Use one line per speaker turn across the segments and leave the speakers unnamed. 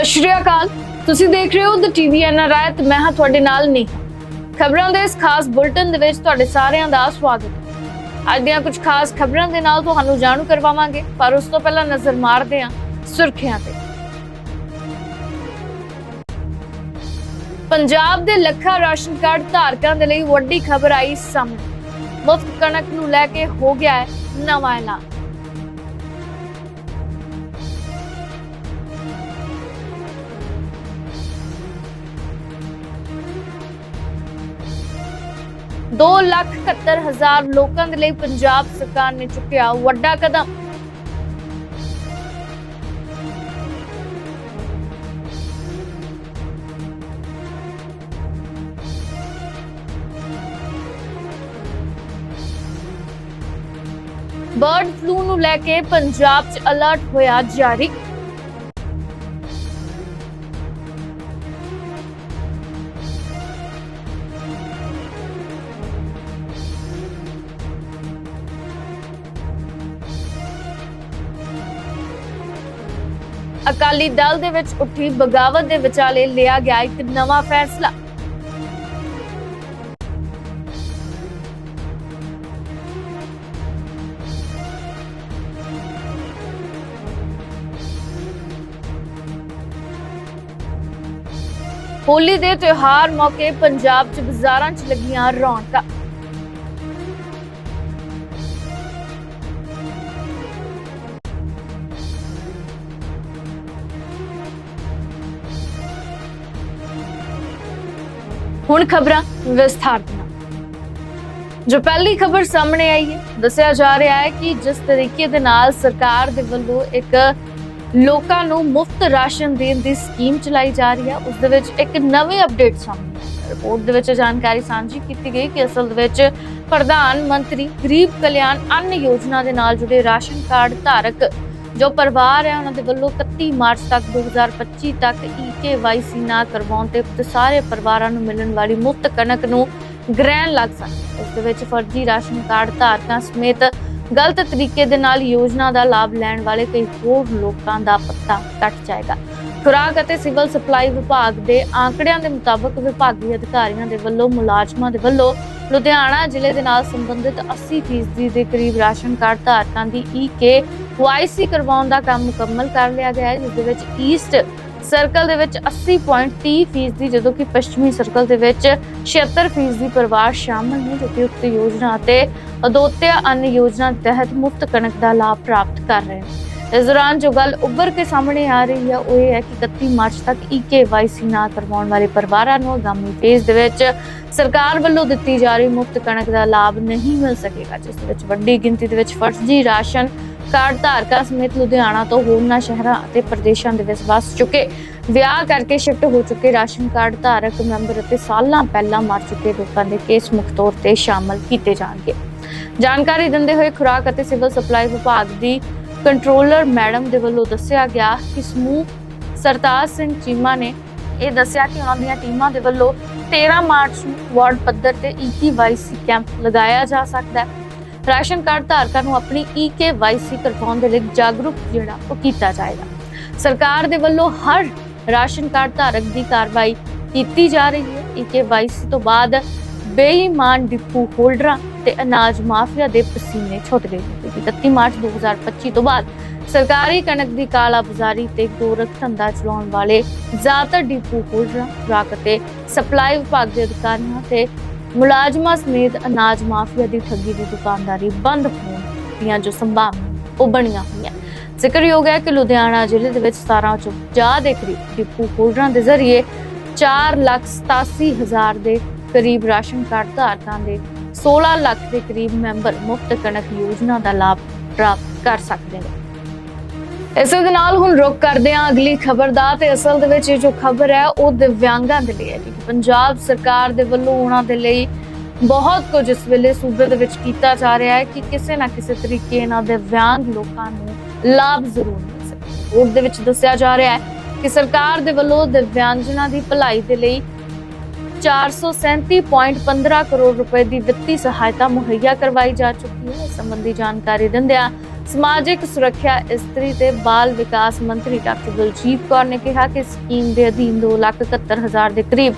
ਸਤਿ ਸ਼੍ਰੀ ਅਕਾਲ। ਤੁਸੀਂ ਦੇਖ ਰਹੇ ਹੋ ਦ ਟੀਵੀ ਐਨਆਰਆਈ ਤੇ ਮੈਂ ਹਾਂ ਤੁਹਾਡੇ ਨਾਲ ਨਹੀਂ। ਖਬਰਾਂ ਦੇ ਇਸ ਖਾਸ ਬੁਲਟਨ ਦੇ ਵਿੱਚ ਤੁਹਾਡੇ ਸਾਰਿਆਂ ਦਾ ਸਵਾਗਤ। ਹੈ ਅੱਜ ਦੀਆਂ ਕੁਝ ਖਾਸ ਖਬਰਾਂ ਦੇ ਨਾਲ ਤੁਹਾਨੂੰ ਜਾਣੂ ਕਰਵਾਵਾਂਗੇ, ਪਰ ਉਸ ਤੋਂ ਪਹਿਲਾਂ ਨਜ਼ਰ ਮਾਰਦੇ ਹਾਂ ਸੁਰਖੀਆਂ ਤੇ। ਪੰਜਾਬ ਦੇ ਲੱਖਾਂ ਰਾਸ਼ਨ ਕਾਰਡ ਧਾਰਕਾਂ ਦੇ ਲਈ ਵੱਡੀ ਖਬਰ ਆਈ ਸਾਹਮਣੇ। ਮੁਫਤ ਕਣਕ ਨੂੰ ਲੈ ਕੇ ਹੋ ਗਿਆ ਹੈ ਨਵਾਂ ਐਲਾਨ। ਦੋ ਲੱਖ ਇਕਹੱਤਰ ਹਜ਼ਾਰ ਲੋਕਾਂ ਦੇ ਲਈ ਪੰਜਾਬ ਸਰਕਾਰ ਨੇ ਚੁੱਕਿਆ ਵੱਡਾ ਕਦਮ ਬਰਡ ਫਲੂ ਨੂੰ ਲੈ ਕੇ ਪੰਜਾਬ 'ਚ ਅਲਰਟ ਹੋਇਆ ਜਾਰੀ ਅਕਾਲੀ ਦਲ ਦੇ ਵਿੱਚ ਉੱਠੀ ਬਗਾਵਤ ਦੇ ਵਿਚਾਲੇ ਲਿਆ ਗਿਆ ਇੱਕ ਨਵਾਂ ਫੈਸਲਾ। ਹੋਲੀ ਦੇ ਤਿਉਹਾਰ ਮੌਕੇ ਪੰਜਾਬ 'ਚ ਬਾਜ਼ਾਰਾਂ 'ਚ ਲੱਗੀਆਂ ਰੌਣਕਾਂ। ਹੁਣ ਖਬਰਾਂ ਵਿਸਥਾਰ ਨਾਲ ਜੋ ਪਹਿਲੀ ਖਬਰ ਸਾਹਮਣੇ ਆਈ ਹੈ, ਦੱਸਿਆ ਜਾ ਰਿਹਾ ਹੈ ਕਿ ਜਿਸ ਤਰੀਕੇ ਦੇ ਨਾਲ ਸਰਕਾਰ ਦੇ ਵੱਲੋਂ ਇੱਕ ਲੋਕਾਂ ਨੂੰ ਮੁਫਤ ਰਾਸ਼ਨ ਦੇਣ ਦੀ ਸਕੀਮ ਚਲਾਈ ਜਾ ਰਹੀ ਹੈ, ਉਸ ਦੇ ਵਿੱਚ ਇੱਕ ਨਵੀਂ ਅਪਡੇਟ ਸਾਹਮਣੇ ਆਈ ਰਿਪੋਰਟ ਦੇ ਵਿੱਚ ਜਾਣਕਾਰੀ ਸਾਂਝੀ ਕੀਤੀ ਗਈ ਕਿ ਅਸਲ ਦੇ ਵਿੱਚ ਪ੍ਰਧਾਨ ਮੰਤਰੀ ਗਰੀਬ ਕਲਿਆਣ ਅੰਨ ਯੋਜਨਾ ਦੇ ਨਾਲ ਜੁੜੇ ਰਾਸ਼ਨ ਕਾਰਡ ਧਾਰਕ ਜੋ ਪਰਿਵਾਰ ਹੈ, ਉਹਨਾਂ ਦੇ ਵੱਲੋਂ 31 ਮਾਰਚ ਤੱਕ 2025 ਤੱਕ ਈਕੇਵਾਈਸੀ ਨਾ ਕਰਵਾਉਣ ਤੇ ਸਾਰੇ ਪਰਿਵਾਰਾਂ ਨੂੰ ਮਿਲਣ ਵਾਲੀ ਮੁਫਤ ਕਣਕ ਨੂੰ ਗ੍ਰਹਿਣ ਲੱਗ ਸਕਦਾ ਇਸ ਦੇ ਵਿੱਚ ਫਰਜ਼ੀ ਰਾਸ਼ਨ ਕਾਰਡ ਧਾਰਕਾਂ ਸਮੇਤ ਗਲਤ ਤਰੀਕੇ ਦੇ ਨਾਲ ਯੋਜਨਾ ਦਾ ਲਾਭ ਲੈਣ ਵਾਲੇ ਕਈ ਹੋਰ ਲੋਕਾਂ ਦਾ ਪੱਤਾ ਕੱਟ ਜਾਏਗਾ। ਖੁਰਾਕ ਅਤੇ ਸਿਵਲ ਸਪਲਾਈ ਵਿਭਾਗ ਦੇ ਆંકੜਿਆਂ ਦੇ ਮੁਤਾਬਕ ਵਿਭਾਗੀ ਅਧਿਕਾਰੀਆਂ ਦੇ ਵੱਲੋਂ, ਮੁਲਾਜ਼ਮਾਂ ਦੇ ਵੱਲੋਂ ਲੁਧਿਆਣਾ ਜ਼ਿਲ੍ਹੇ ਦੇ ਨਾਲ ਸੰਬੰਧਿਤ 80% ਦੇ ਕਰੀਬ ਰਾਸ਼ਨ ਕਾਰਡ ਧਾਰਕਾਂ ਦੀ ਈਕੇ ਵਾਈਸੀ ਕਰਵਾਉਣ ਦਾ ਕੰਮ ਮੁਕੰਮਲ ਕਰ ਲਿਆ ਗਿਆ ਹੈ, ਜਿਸ ਦੇ ਵਿੱਚ ਈਸਟ ਸਰਕਲ ਦੇ ਵਿੱਚ 80.30 ਫੀਸਦੀ, ਜਦੋਂ ਕਿ ਪੱਛਮੀ ਸਰਕਲ ਦੇ ਵਿੱਚ 76 ਫੀਸਦੀ ਪਰਿਵਾਰ ਸ਼ਾਮਲ ਨੇ, ਜੋ ਕਿ ਉਕਤ ਯੋਜਨਾ ਅਤੇ ਅਦੋਤਿਆ ਅੰਨ ਯੋਜਨਾ ਤਹਿਤ ਮੁਫਤ ਕਣਕ ਦਾ ਲਾਭ ਪ੍ਰਾਪਤ ਕਰ ਰਹੇ ਨੇ। ਇਸ ਦੌਰਾਨ ਜੋ ਗੱਲ ਉੱਭਰ ਕੇ ਸਾਹਮਣੇ ਆ ਰਹੀ ਹੈ, ਉਹ ਇਹ ਹੈ ਕਿ 31 ਮਾਰਚ ਤੱਕ ਈਕੇਵਾਈਸੀ ਨਾ ਕਰਵਾਉਣ ਵਾਲੇ ਪਰਿਵਾਰਾਂ ਨੂੰ ਆਗਾਮੀ ਫੇਜ਼ ਦੇ ਵਿੱਚ ਸਰਕਾਰ ਵੱਲੋਂ ਦਿੱਤੀ ਜਾ ਰਹੀ ਮੁਫਤ ਕਣਕ ਦਾ ਲਾਭ ਨਹੀਂ ਮਿਲ ਸਕੇਗਾ, ਜਿਸ ਵਿੱਚ ਵੱਡੀ ਗਿਣਤੀ ਦੇ ਵਿੱਚ ਫਰਜ਼ੀ ਰਾਸ਼ਨ ਕਾਰਡ ਧਾਰਕਾਂ ਸਮੇਤ ਲੁਧਿਆਣਾ ਤੋਂ ਹੋਰਨਾਂ ਸ਼ਹਿਰਾਂ ਅਤੇ ਪ੍ਰਦੇਸ਼ਾਂ ਦੇ ਵਿੱਚ ਵਸ ਚੁੱਕੇ। ਵਿਆਹ ਕਰਕੇ ਸ਼ਿਫਟ ਹੋ ਚੁੱਕੇ ਰਾਸ਼ਨ ਕਾਰਡ ਧਾਰਕ ਮੈਂਬਰ ਅਤੇ ਸਾਲਾਂ ਪਹਿਲਾਂ ਮਰ ਚੁੱਕੇ ਲੋਕਾਂ ਦੇ ਕੇਸ ਮੁੱਖ ਤੌਰ ਤੇ ਸ਼ਾਮਲ ਕੀਤੇ ਜਾਣਗੇ। ਜਾਣਕਾਰੀ ਦਿੰਦੇ ਹੋਏ ਖੁਰਾਕ ਅਤੇ ਸਿਵਲ ਸਪਲਾਈ ਵਿਭਾਗ ਦੀ ਕੰਟਰੋਲਰ ਮੈਡਮ ਦੇ ਵੱਲੋਂ ਦੱਸਿਆ ਗਿਆ ਕਿ ਸਮੂਹ ਸਰਤਾਜ ਸਿੰਘ ਚੀਮਾ ਨੇ ਇਹ ਦੱਸਿਆ ਕਿ ਉਹਨਾਂ ਦੀਆਂ ਟੀਮਾਂ ਦੇ ਵੱਲੋਂ 13 ਮਾਰਚ ਨੂੰ ਵਾਰਡ ਪੱਧਰ ਤੇ ਈਕੇਵਾਈਸੀ ਕੈਂਪ ਲਗਾਇਆ ਜਾ ਸਕਦਾ ਹੈ। ਰਾਸ਼ਨ ਕਾਰਡ ਧਾਰਕਾਂ ਨੂੰ ਆਪਣੀ ਈਕੇਵਾਈਸੀ ਕਰਵਾਉਣ ਦੇ ਲਈ ਜਾਗਰੂਕ ਜਿਹੜਾ ਉਹ ਕੀਤਾ ਜਾਏਗਾ। ਸਰਕਾਰ ਦੇ ਵੱਲੋਂ ਹਰ ਰਾਸ਼ਨ ਕਾਰਡ ਧਾਰਕ ਦੀ ਕਾਰਵਾਈ ਕੀਤੀ ਜਾ ਰਹੀ ਹੈ। ਈਕੇਵਾਈਸੀ ਤੋਂ ਬਾਅਦ ਬੇਈਮਾਨ ਡਿਪੂ ਹੋਲਡਰਾਂ ਤੇ ਅਨਾਜ ਮਾਫੀਆ ਦੇ ਪਸੀਨੇ ਛੁੱਟ ਗਏ ਨੇ। ਕਿਉਂਕਿ 31 ਮਾਰਚ 2025 ਤੋਂ ਬਾਅਦ ਸਰਕਾਰੀ ਕਣਕ ਦੀ ਕਾਲਾ ਬਾਜ਼ਾਰੀ ਤੇ ਗੋਰਖ ਧੰਦਾ ਚਲਾਉਣ ਵਾਲੇ ਜ਼ਿਆਦਾਤਰ ਡਿਪੂ ਹੋਲਡਰਾਂ ਖੁਰਾਕ ਅਤੇ ਸਪਲਾਈ ਵਿਭਾਗ ਦੇ ਅਧਿਕਾਰੀਆਂ ਤੇ ਮੁਲਾਜ਼ਮਾਂ ਸਮੇਤ ਅਨਾਜ ਮਾਫੀਆ ਦੀ ਠੱਗੀ ਦੀ ਦੁਕਾਨਦਾਰੀ ਬੰਦ ਹੋਣ ਦੀਆਂ ਜੋ ਸੰਭਾਵਨਾ ਉਹ ਬਣੀਆਂ ਹੋਈਆਂ। ਜ਼ਿਕਰਯੋਗ ਹੈ ਕਿ ਲੁਧਿਆਣਾ ਜ਼ਿਲ੍ਹੇ ਦੇ ਵਿੱਚ 17 'ਚੋਂ ਜ਼ਿਆਦਾ ਦੇ ਕਰੀਬ ਡਿਪੂ ਹੋਲਡਰਾਂ ਦੇ ਜ਼ਰੀਏ 4 ਲੱਖ 87 ਹਜ਼ਾਰ ਦੇ ਕਰੀਬ ਰਾਸ਼ਨ ਕਾਰਡ ਧਾਰਕਾਂ ਦੇ 16 ਲੱਖ ਦੇ ਕਰੀਬ ਮੈਂਬਰ ਮੁਫਤ ਕਣਕ ਯੋਜਨਾ ਦਾ ਲਾਭ ਪ੍ਰਾਪਤ ਕਰ ਸਕਦੇ ਨੇ। ਇਸੇ ਦੇ ਨਾਲ ਹੁਣ ਰੁਕ ਕਰਦੇ ਹਾਂ ਅਗਲੀ ਖਬਰ ਦਾ ਤੇ ਅਸਲ ਦੇ ਵਿੱਚ ਇਹ ਜੋ ਖਬਰ ਹੈ, ਉਹ ਦਿਵਿਆਂਗਾਂ ਦੇ ਲਈ ਹੈ ਪੰਜਾਬ ਸਰਕਾਰ ਦੇ ਵੱਲੋਂ ਉਹਨਾਂ ਦੇ ਲਈ ਬਹੁਤ ਕੁਝ ਇਸ ਵੇਲੇ ਸੂਬੇ ਦੇ ਵਿੱਚ ਕੀਤਾ ਜਾ ਰਿਹਾ ਹੈ ਕਿ ਕਿਸੇ ਨਾ ਕਿਸੇ ਤਰੀਕੇ ਇਹਨਾਂ ਦਿਵਿਆਂਗ ਲੋਕਾਂ ਨੂੰ ਲਾਭ ਜ਼ਰੂਰ ਮਿਲ ਸਕੇ। ਰਿਪੋਰਟ ਦੇ ਵਿੱਚ ਦੱਸਿਆ ਜਾ ਰਿਹਾ ਹੈ ਕਿ ਸਰਕਾਰ ਦੇ ਵੱਲੋਂ ਦਿਵਿਆਂਗਜਨਾਂ ਦੀ ਭਲਾਈ ਦੇ ਲਈ 437.15 ਕਰੋੜ ਰੁਪਏ ਦੀ ਵਿੱਤੀ ਸਹਾਇਤਾ ਮੁਹੱਈਆ ਕਰਵਾਈ ਜਾ ਚੁੱਕੀ ਹੈ। ਇਸ ਸੰਬੰਧੀ ਜਾਣਕਾਰੀ ਦਿੰਦਿਆਂ ਸਮਾਜਿਕ ਸੁਰੱਖਿਆ ਇਸਤਰੀ ਤੇ ਬਾਲ ਵਿਕਾਸ ਮੰਤਰੀ ਡਾਕਟਰ ਦਲਜੀਤ ਕੌਰ ਨੇ ਕਿਹਾ ਕਿ ਸਕੀਮ ਦੇ ਅਧੀਨ 2,71,000 ਦੇ ਕਰੀਬ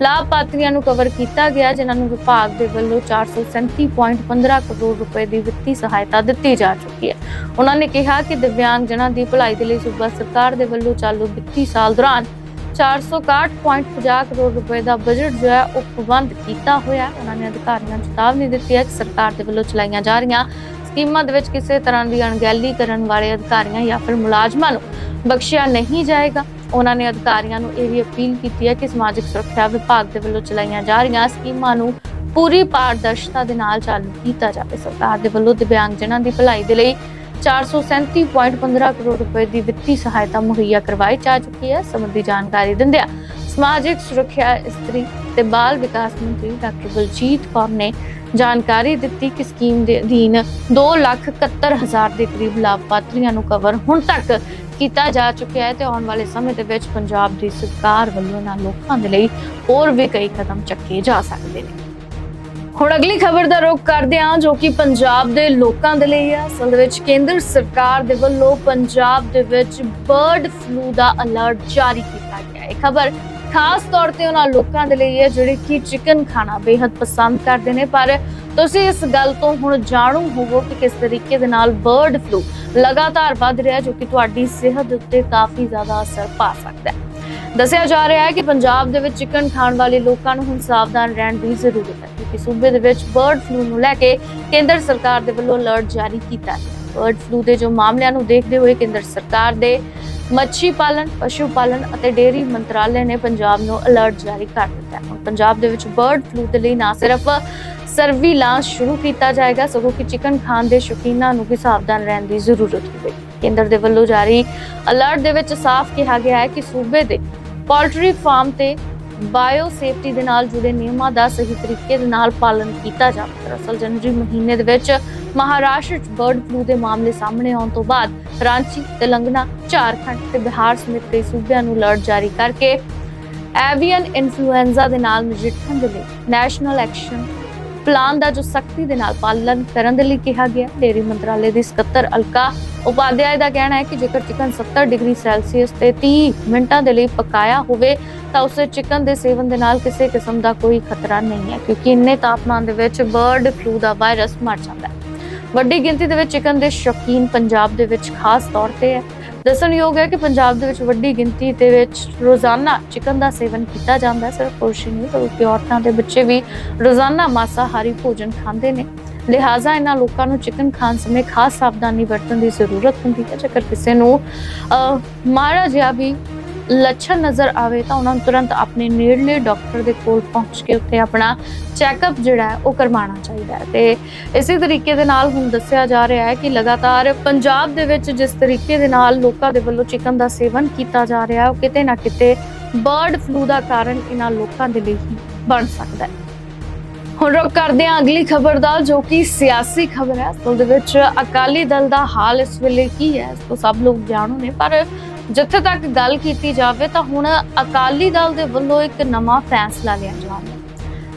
ਲਾਭਪਾਤਰੀਆਂ ਨੂੰ ਕਵਰ ਕੀਤਾ ਗਿਆ ਜਿਨ੍ਹਾਂ ਨੂੰ ਵਿਭਾਗ ਦੇ ਵੱਲੋਂ 437.15 ਕਰੋੜ ਰੁਪਏ ਦੀ ਵਿੱਤੀ ਸਹਾਇਤਾ ਦਿੱਤੀ ਜਾ ਚੁੱਕੀ ਹੈ। ਉਹਨਾਂ ਨੇ ਕਿਹਾ ਕਿ ਦਿਵਿਆਂਗ ਜਨਾਂ ਦੀ ਭਲਾਈ ਦੇ ਲਈ ਸੂਬਾ ਸਰਕਾਰ ਦੇ ਵੱਲੋਂ ਚਾਲੂ ਵਿੱਤੀ ਸਾਲ ਦੌਰਾਨ 461.50 ਕਰੋੜ ਰੁਪਏ ਦਾ ਬਜਟ ਜੋ ਹੈ ਉਹ ਪ੍ਰਬੰਧ ਕੀਤਾ ਹੋਇਆ ਉਹਨਾਂ ਨੇ ਅਧਿਕਾਰੀਆਂ ਨੂੰ ਚੇਤਾਵਨੀ ਦਿੱਤੀ ਹੈ ਕਿ ਸਰਕਾਰ ਦੇ ਵੱਲੋਂ ਚਲਾਈਆਂ ਜਾ ਰਹੀਆਂ ਸਕੀਮਾਂ ਦੇ ਵਿੱਚ ਕਿਸੇ ਤਰ੍ਹਾਂ ਦੀ ਅਣਗਹਿਲੀ ਕਰਨ ਵਾਲੇ ਅਧਿਕਾਰੀਆਂ ਜਾਂ ਫਿਰ ਮੁਲਾਜ਼ਮਾਂ ਨੂੰ ਬਖਸ਼ਿਆ ਨਹੀਂ ਜਾਏਗਾ। ਉਹਨਾਂ ਨੇ ਅਧਿਕਾਰੀਆਂ ਨੂੰ ਇਹ ਵੀ ਅਪੀਲ ਕੀਤੀ ਹੈ ਕਿ ਸਮਾਜਿਕ ਸੁਰੱਖਿਆ ਵਿਭਾਗ ਦੇ ਵੱਲੋਂ ਚਲਾਈਆਂ ਜਾ ਰਹੀਆਂ ਸਕੀਮਾਂ ਨੂੰ ਪੂਰੀ ਪਾਰਦਰਸ਼ਤਾ ਦੇ ਨਾਲ ਚਾਲੂ ਕੀਤਾ ਜਾਵੇ। ਸਰਕਾਰ ਦੇ ਵੱਲੋਂ ਦਿਵਿਆਂਗਜਨਾਂ ਦੀ ਭਲਾਈ ਦੇ ਲਈ 437.15 ਕਰੋੜ ਰੁਪਏ ਦੀ ਵਿੱਤੀ ਸਹਾਇਤਾ ਮੁਹੱਈਆ ਕਰਵਾਈ ਜਾ ਚੁੱਕੀ ਹੈ। ਸੰਬੰਧੀ ਜਾਣਕਾਰੀ ਦਿੰਦਿਆਂ ਸਮਾਜਿਕ ਸੁਰੱਖਿਆ ਇਸਤਰੀ ਤੇ ਬਾਲ ਵਿਕਾਸ ਮੰਤਰੀ ਡਾਕਟਰ ਬਲਜੀਤ ਕੌਰ ਨੇ ਜਾਣਕਾਰੀ ਦਿੱਤੀ ਕਿ ਸਕੀਮ ਦੇ ਅਧੀਨ 2,71,000 ਦੇ ਕਰੀਬ ਲਾਭਪਾਤਰੀਆਂ ਨੂੰ ਕਵਰ ਹੁਣ ਤੱਕ ਕੀਤਾ ਜਾ ਚੁੱਕਿਆ ਹੈ ਤੇ ਆਉਣ ਵਾਲੇ ਸਮੇਂ ਦੇ ਵਿੱਚ ਪੰਜਾਬ ਦੀ ਸਰਕਾਰ ਵੱਲੋਂ ਇਹਨਾਂ ਲੋਕਾਂ ਦੇ ਲਈ ਹੋਰ ਵੀ ਕਈ ਕਦਮ ਚੱਕੇ ਜਾ ਸਕਦੇ ਨੇ। ਹੁਣ ਅਗਲੀ ਖਬਰ ਦਾ ਰੁਖ ਕਰਦੇ ਹਾਂ ਜੋ ਕਿ ਪੰਜਾਬ ਦੇ ਲੋਕਾਂ ਦੇ ਲਈ ਹੈ। ਅਸਲ ਦੇ ਵਿੱਚ ਕੇਂਦਰ ਸਰਕਾਰ ਦੇ ਵੱਲੋਂ ਪੰਜਾਬ ਦੇ ਵਿੱਚ ਬਰਡ ਫਲੂ ਦਾ ਅਲਰਟ ਜਾਰੀ ਕੀਤਾ ਗਿਆ ਹੈ। ਖਬਰ ਖਾਸ ਤੌਰ ਤੇ ਉਹਨਾਂ ਲੋਕਾਂ ਦੇ ਲਈ ਹੈ ਜਿਹੜੇ ਕਿ ਚਿਕਨ ਖਾਣਾ ਬੇहद ਪਸੰਦ ਕਰਦੇ ਨੇ, ਪਰ ਤੁਸੀਂ ਇਸ ਗੱਲ ਤੋਂ ਹੁਣ ਜਾਣੂ ਹੋਵੋ ਕਿ ਕਿਸ ਤਰੀਕੇ ਦੇ ਨਾਲ ਬਰਡ ਫਲੂ ਲਗਾਤਾਰ ਵੱਧ ਰਿਹਾ ਜੋ ਕਿ ਤੁਹਾਡੀ ਸਿਹਤ ਉੱਤੇ ਕਾਫੀ ਜ਼ਿਆਦਾ ਅਸਰ ਪਾ ਸਕਦਾ ਹੈ। ਦੱਸਿਆ ਜਾ ਰਿਹਾ ਹੈ ਕਿ ਪੰਜਾਬ ਦੇ ਵਿੱਚ ਚਿਕਨ ਖਾਣ ਵਾਲੇ ਲੋਕਾਂ ਨੂੰ ਹੁਣ ਸਾਵਧਾਨ ਰਹਿਣ ਦੀ ਜ਼ਰੂਰਤ ਹੈ, ਕਿਉਂਕਿ ਸੂਬੇ ਦੇ ਵਿੱਚ ਬਰਡ ਫਲੂ ਨੂੰ ਲੈ ਕੇ ਕੇਂਦਰ ਸਰਕਾਰ ਦੇ ਵੱਲੋਂ ਅਲਰਟ ਜਾਰੀ ਕੀਤਾ ਹੈ। ਬਰਡ ਫਲੂ ਦੇ ਜੋ ਮਾਮਲਿਆਂ ਨੂੰ ਦੇਖਦੇ ਹੋਏ ਕੇਂਦਰ ਸਰਕਾਰ ਦੇ ਮੱਛੀ ਪਾਲਣ, ਪਸ਼ੂ ਪਾਲਣ ਅਤੇ ਡੇਅਰੀ ਮੰਤਰਾਲੇ ਨੇ ਪੰਜਾਬ ਨੂੰ ਅਲਰਟ ਜਾਰੀ ਕਰ ਦਿੱਤਾ ਹੈ। ਪੰਜਾਬ ਦੇ ਵਿੱਚ ਬਰਡ ਫਲੂ ਦੇ ਲਈ ਨਾ ਸਿਰਫ ਸਰਵੀਲਾਂਸ ਸ਼ੁਰੂ ਕੀਤਾ ਜਾਏਗਾ, ਸਗੋਂ ਕਿ ਚਿਕਨ ਖਾਣ ਦੇ ਸ਼ੌਕੀਨਾਂ ਨੂੰ ਵੀ ਸਾਵਧਾਨ ਰਹਿਣ ਦੀ ਜ਼ਰੂਰਤ ਹੋਵੇ। ਕੇਂਦਰ ਦੇ ਵੱਲੋਂ ਜਾਰੀ ਅਲਰਟ ਦੇ ਵਿੱਚ ਸਾਫ਼ ਕਿਹਾ ਗਿਆ ਹੈ ਕਿ ਸੂਬੇ ਦੇ ਪੋਲਟਰੀ ਫਾਰਮ ਤੇ ਬਾਇਓ ਸੇਫਟੀ ਦੇ ਨਾਲ ਜੁੜੇ ਨਿਯਮਾਂ ਦਾ ਸਹੀ ਤਰੀਕੇ ਦੇ ਨਾਲ ਪਾਲਣ ਕੀਤਾ ਜਾਵੇ ਦਰਅਸਲ ਜਨਵਰੀ ਮਹੀਨੇ ਦੇ ਵਿੱਚ ਮਹਾਰਾਸ਼ਟਰ 'ਚ ਬਰਡ ਫਲੂ ਦੇ ਮਾਮਲੇ ਸਾਹਮਣੇ ਆਉਣ ਤੋਂ ਬਾਅਦ ਰਾਂਚੀ, ਤੇਲੰਗਾਨਾ, ਝਾਰਖੰਡ ਤੇ ਬਿਹਾਰ ਸਮੇਤ ਕਈ ਸੂਬਿਆਂ ਨੂੰ ਅਲਰਟ ਜਾਰੀ ਕਰਕੇ ਐਵੀਅਨ ਇਨਫਲੂਐਂਜ਼ਾ ਦੇ ਨਾਲ ਨਜਿੱਠਣ ਦੇ ਲਈ ਨੈਸ਼ਨਲ ਐਕਸ਼ਨ ਪਲਾਨ ਦਾ ਜੋ ਸਖਤੀ ਦੇ ਨਾਲ ਪਾਲਣ ਕਰਨ ਦੇ ਲਈ ਕਿਹਾ ਗਿਆ ਡੇਰੀ ਮੰਤਰਾਲੇ ਦੀ ਸਕੱਤਰ ਅਲਕਾ ਉਪਾਧਿਆਏ ਦਾ ਕਹਿਣਾ ਹੈ ਕਿ ਜੇਕਰ ਚਿਕਨ 70 ਡਿਗਰੀ ਸੈਲਸੀਅਸ ਤੇ 30 ਮਿੰਟਾਂ ਦੇ ਲਈ ਪਕਾਇਆ ਹੋਵੇ, ਤਾਂ ਉਸੇ ਚਿਕਨ ਦੇ ਸੇਵਨ ਦੇ ਨਾਲ ਕਿਸੇ ਕਿਸਮ ਦਾ ਕੋਈ ਖਤਰਾ ਨਹੀਂ ਹੈ, ਕਿਉਂਕਿ ਇੰਨੇ ਤਾਪਮਾਨ ਦੇ ਵਿੱਚ ਬਰਡ ਫਲੂ ਦਾ ਵਾਇਰਸ ਮਰ ਜਾਂਦਾ ਹੈ। ਵੱਡੀ ਗਿਣਤੀ ਦੇ ਵਿੱਚ ਚਿਕਨ ਦੇ ਸ਼ੌਕੀਨ ਪੰਜਾਬ ਦੇ ਵਿੱਚ ਖਾਸ ਤੌਰ ਤੇ ਹੈ। ਦੱਸਣਯੋਗ ਹੈ ਕਿ ਪੰਜਾਬ ਦੇ ਵਿੱਚ ਵੱਡੀ ਗਿਣਤੀ ਦੇ ਵਿੱਚ ਰੋਜ਼ਾਨਾ ਚਿਕਨ ਦਾ ਸੇਵਨ ਕੀਤਾ ਜਾਂਦਾ ਹੈ। ਸਿਰਫ ਪੁਰਸ਼ ਹੀ ਨਹੀਂ ਬਲਕਿ ਔਰਤਾਂ ਤੇ ਬੱਚੇ ਵੀ ਰੋਜ਼ਾਨਾ ਮਾਸਾਹਾਰੀ ਭੋਜਨ ਖਾਂਦੇ ਨੇ। ਲਿਹਾਜ਼ਾ ਇਹਨਾਂ ਲੋਕਾਂ ਨੂੰ ਚਿਕਨ ਖਾਣ ਸਮੇਂ ਖਾਸ ਸਾਵਧਾਨੀ ਵਰਤਣ ਦੀ ਜ਼ਰੂਰਤ ਹੁੰਦੀ ਹੈ। ਜੇਕਰ ਕਿਸੇ ਨੂੰ ਅਹ, ਮਾੜਾ ਜਿਹਾ ਵੀ ਲੱਛਣ ਨਜ਼ਰ ਆਵੇ ਤਾਂ ਉਹਨਾਂ ਨੂੰ ਤੁਰੰਤ ਆਪਣੇ ਨੇੜਲੇ ਡਾਕਟਰ ਦੇ ਕੋਲ ਪਹੁੰਚ ਕੇ ਉੱਥੇ ਆਪਣਾ ਚੈੱਕਅਪ ਜਿਹੜਾ ਹੈ ਉਹ ਕਰਵਾਉਣਾ ਚਾਹੀਦਾ ਹੈ। ਤੇ ਇਸੇ ਤਰੀਕੇ ਦੇ ਨਾਲ ਹੁਣ ਦੱਸਿਆ ਜਾ ਰਿਹਾ ਹੈ ਕਿ ਲਗਾਤਾਰ ਪੰਜਾਬ ਦੇ ਵਿੱਚ ਜਿਸ ਤਰੀਕੇ ਦੇ ਨਾਲ ਲੋਕਾਂ ਦੇ ਵੱਲੋਂ ਚਿਕਨ ਦਾ ਸੇਵਨ ਕੀਤਾ ਜਾ ਰਿਹਾ ਹੈ, ਉਹ ਕਿਤੇ ਨਾ ਕਿਤੇ ਬਰਡ ਫਲੂ ਦਾ ਕਾਰਨ ਇਹਨਾਂ ਲੋਕਾਂ ਦੇ ਲਈ ਹੀ ਬਣ ਸਕਦਾ ਹੈ। ਹੁਣ ਰੁਕ ਕਰਦੇ ਹਾਂ ਅਗਲੀ ਖਬਰ ਦਾ, ਜੋ ਕਿ ਸਿਆਸੀ ਖਬਰ ਹੈ। ਅਸਲ ਦੇ ਵਿੱਚ ਅਕਾਲੀ ਦਲ ਦਾ ਹਾਲ ਇਸ ਵੇਲੇ ਕੀ ਹੈ, ਇਸ ਤੋਂ ਸਭ ਲੋਕ ਜਾਣੂ ਨੇ, ਪਰ ਜਿੱਥੇ ਤੱਕ ਗੱਲ ਕੀਤੀ ਜਾਵੇ ਤਾਂ ਹੁਣ ਅਕਾਲੀ ਦਲ ਦੇ ਵੱਲੋਂ ਇੱਕ ਨਵਾਂ ਫੈਸਲਾ ਲਿਆ ਜਾ ਰਿਹਾ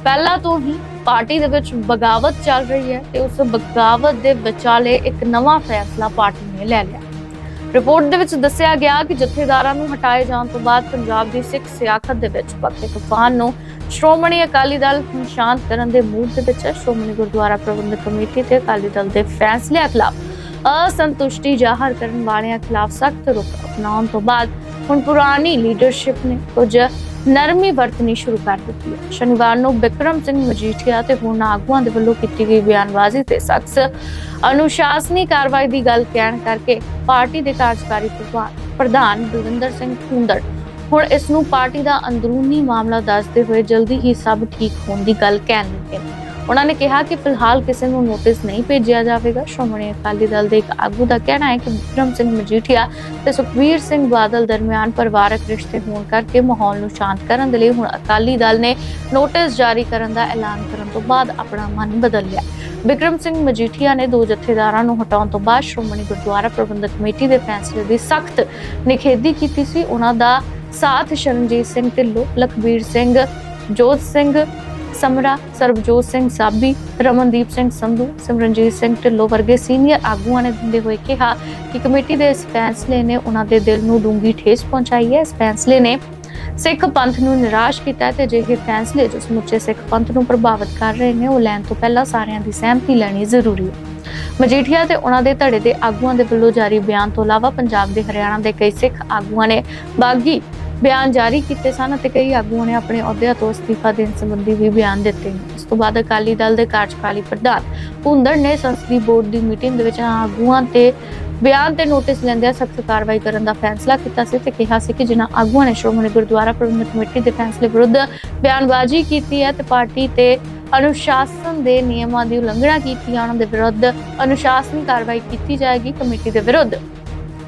ਪਹਿਲਾਂ ਤੋਂ ਹੀ ਪਾਰਟੀ ਦੇ ਵਿੱਚ ਬਗਾਵਤ ਚੱਲ ਰਹੀ ਹੈ ਤੇ ਉਸ ਬਗਾਵਤ ਦੇ ਵਿਚਾਲੇ ਇੱਕ ਨਵਾਂ ਫੈਸਲਾ ਪਾਰਟੀ ਨੇ ਲੈ ਲਿਆ। ਰਿਪੋਰਟ ਦੇ ਵਿੱਚ ਦੱਸਿਆ ਗਿਆ ਕਿ ਜਥੇਦਾਰਾਂ ਨੂੰ ਹਟਾਏ ਜਾਣ ਤੋਂ ਬਾਅਦ ਪੰਜਾਬ ਦੀ ਸਿੱਖ ਸਿਆਸਤ ਦੇ ਵਿੱਚ ਪੱਕੇ ਤੂਫਾਨ ਨੂੰ ਸ਼੍ਰੋਮਣੀ ਅਕਾਲੀ ਦਲ ਨੂੰ ਸ਼ਾਂਤ ਕਰਨ ਦੇ ਮੂਡ ਦੇ ਵਿੱਚ ਸ਼੍ਰੋਮਣੀ ਗੁਰਦੁਆਰਾ ਪ੍ਰਬੰਧਕ ਕਮੇਟੀ ਤੇ ਅਕਾਲੀ ਦਲ ਦੇ ਫੈਸਲੇ ਖਿਲਾਫ ਅਸੰਤੁਸ਼ਟੀ ਜ਼ਾਹਰ ਕਰਨ ਵਾਲਿਆਂ ਖਿਲਾਫ ਸਖਤ ਰੁਖ ਅਪਣਾਉਣ ਤੋਂ ਬਾਅਦ ਹੁਣ ਪੁਰਾਣੀ ਲੀਡਰਸ਼ਿਪ ਨੇ ਕੁਝ ਨਰਮੀ ਵਰਤਣੀ ਸ਼ੁਰੂ ਕਰ ਦਿੱਤੀ ਹੈ। ਸ਼ਨੀਵਾਰ ਨੂੰ ਬਿਕਰਮ ਸਿੰਘ ਮਜੀਠੀਆ ਤੇ ਹੁਣ ਆਗੂਆਂ ਦੇ ਵੱਲੋਂ ਕੀਤੀ ਗਈ ਬਿਆਨਬਾਜ਼ੀ ਤੇ ਸਖਤ ਅਨੁਸ਼ਾਸਨੀ ਕਾਰਵਾਈ ਦੀ ਗੱਲ ਕਹਿਣ ਕਰਕੇ ਪਾਰਟੀ ਦੇ ਕਾਰਜਕਾਰੀ ਪ੍ਰਧਾਨ ਪ੍ਰਧਾਨ ਬਲਵਿੰਦਰ ਸਿੰਘ ਖੁੰਦੜ ਹੁਣ ਇਸ ਨੂੰ ਪਾਰਟੀ ਦਾ ਅੰਦਰੂਨੀ ਮਾਮਲਾ ਦੱਸਦੇ ਹੋਏ ਜਲਦੀ ਹੀ ਸਭ ਠੀਕ ਹੋਣ ਦੀ ਗੱਲ ਕਹਿਣ ਲੱਗੇ ਉਹਨਾਂ ਨੇ ਕਿਹਾ ਕਿ ਫਿਲਹਾਲ ਕਿਸੇ ਨੂੰ ਨੋਟਿਸ ਨਹੀਂ ਭੇਜਿਆ ਜਾਵੇਗਾ। ਸ਼੍ਰੋਮਣੀ ਅਕਾਲੀ ਦਲ ਦੇ ਇੱਕ ਆਗੂ ਦਾ ਕਹਿਣਾ ਹੈ ਕਿ ਵਿਕਰਮ ਸਿੰਘ ਮਜੀਠੀਆ ਤੇ ਸੁਖਬੀਰ ਸਿੰਘ ਬਾਦਲ ਦਰਮਿਆਨ ਪਰਿਵਾਰਕ ਰਿਸ਼ਤੇ ਹੋਣ ਕਰਕੇ ਮਾਹੌਲ ਨੂੰ ਸ਼ਾਂਤ ਕਰਨ ਦੇ ਲਈ ਹੁਣ ਅਕਾਲੀ ਦਲ ਨੇ ਨੋਟਿਸ ਜਾਰੀ ਕਰਨ ਦਾ ਐਲਾਨ ਕਰਨ ਤੋਂ ਬਾਅਦ ਆਪਣਾ ਮਨ ਬਦਲ ਲਿਆ। ਵਿਕਰਮ ਸਿੰਘ ਮਜੀਠੀਆ ਨੇ ਦੋ ਜਥੇਦਾਰਾਂ ਨੂੰ ਹਟਾਉਣ ਤੋਂ ਬਾਅਦ ਸ਼੍ਰੋਮਣੀ ਗੁਰਦੁਆਰਾ ਪ੍ਰਬੰਧਕ ਕਮੇਟੀ ਦੇ ਫੈਸਲੇ ਦੀ ਸਖਤ ਨਿਖੇਧੀ ਕੀਤੀ ਸੀ। ਉਹਨਾਂ ਦਾ ਸਾਥ ਸ਼ਰਨਜੀਤ ਸਿੰਘ ਢਿੱਲੋਂ, ਲਖਬੀਰ ਸਿੰਘ, ਜੋਤ ਸਿੰਘ ਸਮਰਾ, ਸਰਬਜੋਤ ਸਿੰਘ ਸਾਬੀ, ਰਮਨਦੀਪ ਸਿੰਘ ਸੰਧੂ, ਸਿਮਰਨਜੀਤ ਸਿੰਘ ਢਿੱਲੋਂ ਵਰਗੇ ਸੀਨੀਅਰ ਆਗੂਆਂ ਨੇ ਦਿੰਦੇ ਹੋਏ ਕਿਹਾ ਕਿ ਕਮੇਟੀ ਦੇ ਇਸ ਫੈਸਲੇ ਨੇ ਉਹਨਾਂ ਦੇ ਦਿਲ ਨੂੰ ਡੂੰਗੀ ਠੇਸ ਪਹੁੰਚਾਈ ਹੈ। ਇਸ ਫੈਸਲੇ ਨੇ ਸਿੱਖ ਪੰਥ ਨੂੰ ਨਿਰਾਸ਼ ਕੀਤਾ ਤੇ ਅਜਿਹੇ ਫੈਸਲੇ ਜੋ ਸਮੁੱਚੇ ਸਿੱਖ ਪੰਥ ਨੂੰ ਪ੍ਰਭਾਵਿਤ ਕਰ ਰਹੇ ਨੇ, ਉਹ ਲੈਣ ਤੋਂ ਪਹਿਲਾਂ ਸਾਰਿਆਂ ਦੀ ਸਹਿਮਤੀ ਲੈਣੀ ਜ਼ਰੂਰੀ ਹੈ। ਮਜੀਠੀਆ ਤੇ ਉਹਨਾਂ ਦੇ ਧੜੇ ਦੇ ਆਗੂਆਂ ਦੇ ਵੱਲੋਂ ਜਾਰੀ ਬਿਆਨ ਤੋਂ ਇਲਾਵਾ ਪੰਜਾਬ ਦੇ ਹਰਿਆਣਾ ਦੇ ਕਈ ਸਿੱਖ ਆਗੂਆਂ ਨੇ ਬਾਗੀ ਬਿਆਨ ਜਾਰੀ ਕੀਤੇ ਸਨ ਅਤੇ ਕਈ ਆਗੂਆਂ ਨੇ ਆਪਣੇ ਅਹੁਦਿਆਂ ਤੋਂ ਅਸਤੀਫਾ ਦੇਣ ਸੰਬੰਧੀ ਵੀ ਬਿਆਨ ਦਿੱਤੇ। ਇਸ ਤੋਂ ਬਾਅਦ ਅਕਾਲੀ ਦਲ ਦੇ ਕਾਰਜਕਾਰੀ ਪ੍ਰਧਾਨ ਭੁੰਦੜ ਨੇ ਸੰਸਦੀ ਬੋਰਡ ਦੀ ਮੀਟਿੰਗ ਦੇ ਵਿੱਚ ਆਗੂਆਂ ਤੇ ਬਿਆਨ ਤੇ ਨੋਟਿਸ ਲੈਂਦਿਆਂ ਸਖਤ ਕਾਰਵਾਈ ਕਰਨ ਦਾ ਫੈਸਲਾ ਕੀਤਾ ਸੀ ਤੇ ਕਿਹਾ ਸੀ ਕਿ ਜਿਨ੍ਹਾਂ ਆਗੂਆਂ ਨੇ ਸ਼੍ਰੋਮਣੀ ਗੁਰਦੁਆਰਾ ਪ੍ਰਬੰਧਕ ਕਮੇਟੀ ਦੇ ਫੈਸਲੇ ਵਿਰੁੱਧ ਬਿਆਨਬਾਜ਼ੀ ਕੀਤੀ ਹੈ ਤੇ ਪਾਰਟੀ ਤੇ ਅਨੁਸ਼ਾਸਨ ਦੇ ਨਿਯਮਾਂ ਦੀ ਉਲੰਘਣਾ ਕੀਤੀ ਹੈ, ਉਹਨਾਂ ਦੇ ਵਿਰੁੱਧ ਅਨੁਸ਼ਾਸਨੀ ਕਾਰਵਾਈ ਕੀਤੀ ਜਾਏਗੀ ਕਮੇਟੀ ਦੇ ਵਿਰੁੱਧ।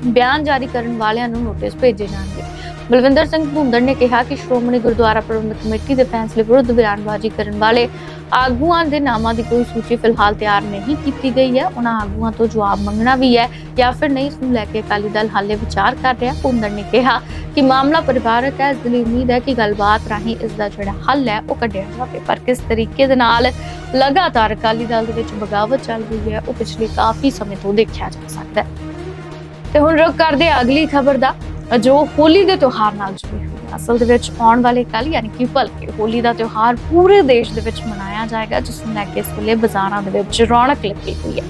ਬਿਆਨ ਜਾਰੀ ਕਰਨ ਵਾਲਿਆਂ ਨੂੰ ਨੋਟਿਸ ਭੇਜੇ ਜਾਣਗੇ। ਬਲਵਿੰਦਰ ਸਿੰਘ ਭੁੰਦੜ ਨੇ ਕਿਹਾ ਕਿ ਸ਼੍ਰੋਮਣੀ ਗੁਰਦੁਆਰਾ ਪ੍ਰਬੰਧਕ ਕਮੇਟੀ ਦੇ ਫੈਸਲੇ ਵਿਰੁੱਧ ਬਿਆਨਬਾਜ਼ੀ ਕਰਨ ਵਾਲੇ ਆਗੂਆਂ ਦੇ ਨਾਮਾਂ ਦੀ ਕੋਈ ਸੂਚੀ ਫਿਲਹਾਲ ਤਿਆਰ ਨਹੀਂ ਕੀਤੀ ਗਈ ਹੈ। ਉਹਨਾਂ ਆਗੂਆਂ ਤੋਂ ਜਵਾਬ ਮੰਗਣਾ ਵੀ ਹੈ ਜਾਂ ਫਿਰ ਨਹੀਂ, ਇਸ ਨੂੰ ਲੈ ਕੇ ਅਕਾਲੀ ਦਲ ਹਾਲੇ ਵਿਚਾਰ ਕਰ ਰਿਹਾ। ਭੁੰਦੜ ਨੇ ਕਿਹਾ ਕਿ ਮਾਮਲਾ ਪਰਿਵਾਰਕ ਹੈ, ਇਸ ਲਈ ਉਮੀਦ ਹੈ ਕਿ ਗੱਲਬਾਤ ਰਾਹੀਂ ਇਸ ਦਾ ਜਿਹੜਾ ਹੱਲ ਹੈ, ਉਹ ਕੱਢਿਆ ਜਾਵੇ। ਪਰ ਕਿਸ ਤਰੀਕੇ ਦੇ ਨਾਲ ਲਗਾਤਾਰ ਅਕਾਲੀ ਦਲ ਦੇ ਵਿੱਚ ਬਗਾਵਤ ਚੱਲ ਰਹੀ ਹੈ, ਉਹ ਪਿਛਲੇ ਕਾਫੀ ਸਮੇਂ ਤੋਂ ਦੇਖਿਆ ਜਾ ਸਕਦਾ ਹੈ। ਤੇ ਹੁਣ ਰੁਕ ਕਰਦੇ ਅਗਲੀ ਖਬਰ ਦਾ। ਜੋ ਹੋਲੀ ਦੇ ਤਿਉਹਾਰ ਨਾਲ ਜੁੜੀ ਹੋਈ ਹੈ ਅਸਲ ਦੇ ਵਿੱਚ ਆਉਣ ਵਾਲੇ ਕੱਲ ਯਾਨੀ ਕਿ ਭਲਕੇ ਹੋਲੀ ਦਾ ਤਿਉਹਾਰ ਪੂਰੇ ਦੇਸ਼ ਦੇ ਵਿੱਚ ਮਨਾਇਆ ਜਾਏਗਾ, ਜਿਸ ਨੂੰ ਲੈ ਕੇ ਇਸ ਵੇਲੇ ਬਾਜ਼ਾਰਾਂ ਦੇ ਵਿੱਚ ਰੌਣਕ ਲੱਗੀ ਹੋਈ ਹੈ।